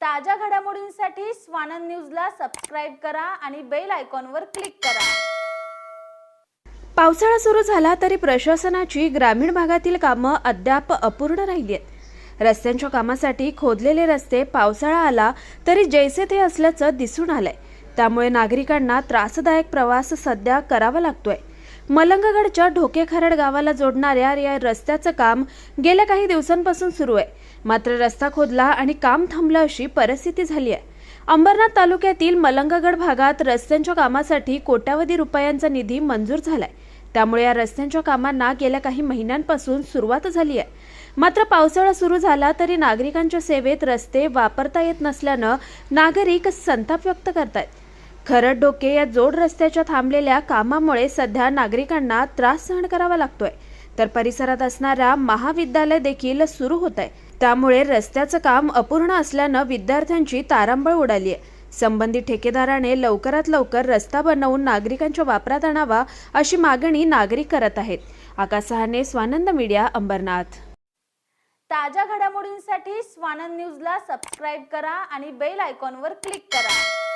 ताज्या घडामोडींसाठी स्वानंद न्यूजला सबस्क्राईब करा आणि बेल आयकॉनवर क्लिक करा. पावसाळा सुरू झाला तरी प्रशासनाची ग्रामीण भागातील कामं अद्याप अपूर्ण राहिली आहेत रस्त्यांच्या कामासाठी खोदलेले रस्ते पावसाळा आला तरी जैसे ते असल्याचं दिसून आलंय. त्यामुळे नागरिकांना त्रासदायक प्रवास सध्या करावा लागतोय. मलंगगडच्या ढोकेखरड गावाला जोडणाऱ्या या रस्त्याचं काम गेल्या काही दिवसांपासून सुरू आहे. मात्र रस्ता खोदला आणि काम थांबलं अशी परिस्थिती झाली आहे. अंबरनाथ तालुक्यातील मलंगगड भागात रस्त्यांच्या कामासाठी कोट्यावधी रुपयांचा निधी मंजूर झालाय. त्यामुळे या रस्त्यांच्या कामांना गेल्या काही महिन्यांपासून सुरुवात झाली आहे. मात्र पावसाळा सुरू झाला तरी नागरिकांच्या सेवेत रस्ते वापरता येत नसल्यानं नागरिक संताप व्यक्त करतायत. खरड डोके या जोड रस्त्याच्या थांबलेल्या कामामुळे सध्या नागरिकांना त्रास सहन करावा लागतोय. तर परिसरात असणाऱ्या महाविद्यालय देखील सुरू होत आहे त्यामुळे रस्त्याचं काम अपूर्ण असल्यानं विद्यार्थ्यांची तारांबळ उडाली आहे संबंधित ठेकेदाराने लवकरात लवकर रस्ता बनवून नागरिकांच्या वापरात आणावा अशी मागणी नागरिक करत आहेत. आकाशहाने स्वानंद मीडिया अंबरनाथ. ताज्या घडामोडींसाठी स्वानंद न्यूजला सबस्क्राईब करा आणि बेल आयकॉनवर क्लिक करा.